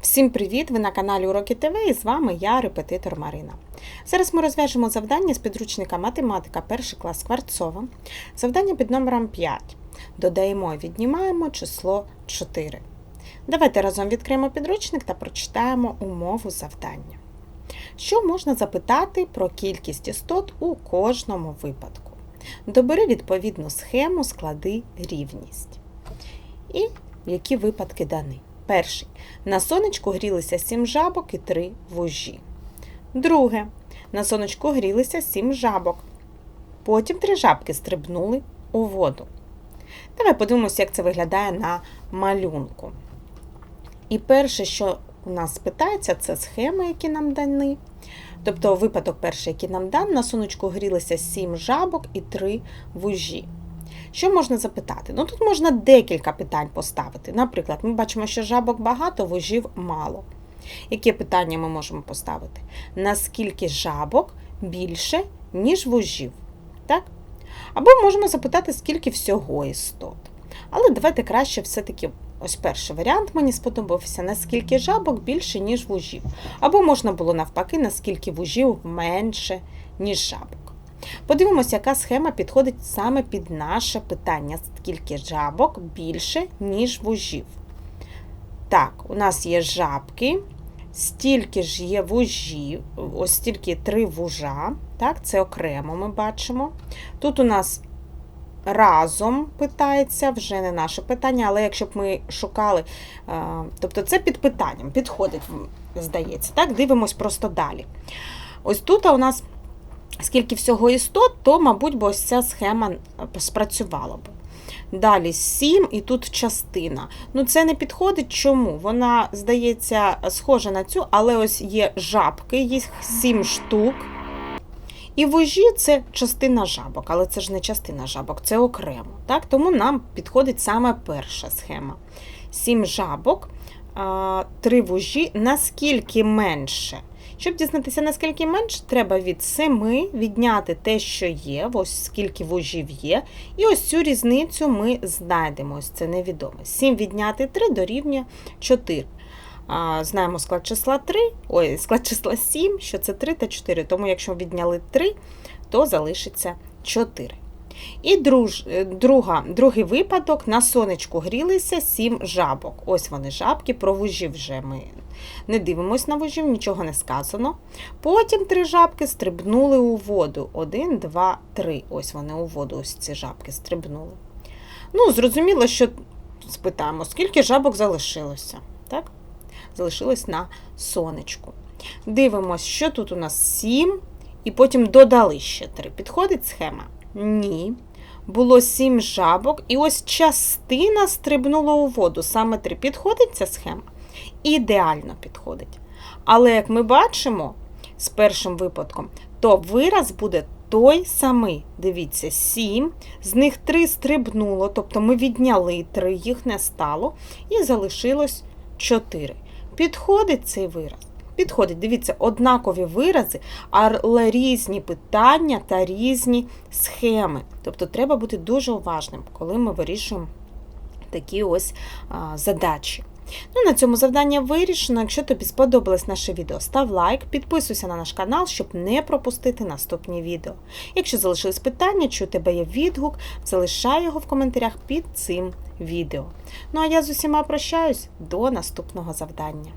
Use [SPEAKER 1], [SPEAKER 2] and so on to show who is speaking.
[SPEAKER 1] Всім привіт! Ви на каналі Уроки ТВ і з вами я, репетитор Марина. Зараз ми розв'яжемо завдання з підручника математика 1 клас Кварцова. Завдання під номером 5. Додаємо і віднімаємо число 4. Давайте разом відкриємо підручник та прочитаємо умову завдання. Що можна запитати про кількість істот у кожному випадку? Добери відповідну схему, склади рівність. І які випадки дані? Перший. На сонечку грілися сім жабок і три вужі. Друге. На сонечку грілися сім жабок. Потім три жабки стрибнули у воду. Давай подивимося, як це виглядає на малюнку. І перше, що у нас питається, це схеми, які нам дані. Тобто випадок перший, який нам дан, на сонечку грілися сім жабок і три вужі. Що можна запитати? Ну тут можна декілька питань поставити. Наприклад, ми бачимо, що жабок багато, вужів мало. Яке питання ми можемо поставити? Наскільки жабок більше, ніж вужів? Так? Або можемо запитати, скільки всього істот. Але давайте краще все-таки, ось перший варіант мені сподобався, наскільки жабок більше, ніж вужів. Або можна було навпаки, наскільки вужів менше, ніж жабок. Подивимося, яка схема підходить саме під наше питання, скільки жабок більше, ніж вужів. Так, у нас є жабки, стільки ж є вужів, ось стільки три вужа. Так, це окремо ми бачимо. Тут у нас разом питається, вже не наше питання, але якщо б ми шукали, тобто це під питанням, підходить, здається. Так, дивимось просто далі. Ось тут у нас скільки всього істот, то, мабуть, бо ось ця схема спрацювала б. Далі 7 і тут частина. Ну, це не підходить. Чому? Вона, здається, схожа на цю, але ось є жабки, їх 7 штук. І вожі це частина жабок, але це ж не частина жабок, це окремо. Так? Тому нам підходить саме перша схема. 7 жабок, 3 вожі, наскільки менше. Щоб дізнатися, наскільки менше, треба від 7 відняти те, що є, ось скільки вужів є. І ось цю різницю ми знайдемо. Ось це невідоме. 7 відняти 3 дорівнює 4. Знаємо склад числа 3, ой, склад числа 7, що це 3 та 4. Тому, якщо відняли 3, то залишиться 4. І друж, друга, другий випадок на сонечку грілися 7 жабок. Ось вони жабки, про вужів вже ми не дивимось на вужів, нічого не сказано. Потім три жабки стрибнули у воду. Один, два, три. Ось вони у воду, ось ці жабки стрибнули. Ну, зрозуміло, що спитаємо, скільки жабок залишилося. Так? Залишилось на сонечку. Дивимось, що тут у нас 7, і потім додали ще 3. Підходить схема? Ні. Було 7 жабок, і ось частина стрибнула у воду. Саме 3. Підходить ця схема? ідеально підходить. Але, як ми бачимо з першим випадком, то вираз буде той самий. Дивіться, 7, з них 3 стрибнуло, тобто ми відняли 3, їх не стало, і залишилось 4. Підходить цей вираз? Підходить, дивіться, однакові вирази, але різні питання та різні схеми. Тобто треба бути дуже уважним, коли ми вирішуємо такі ось задачі. Ну, На цьому завдання вирішено. Якщо тобі сподобалось наше відео, став лайк, підписуйся на наш канал, щоб не пропустити наступні відео. Якщо залишились питання, чи у тебе є відгук, залишай його в коментарях під цим відео. Ну а я з усіма прощаюсь до наступного завдання.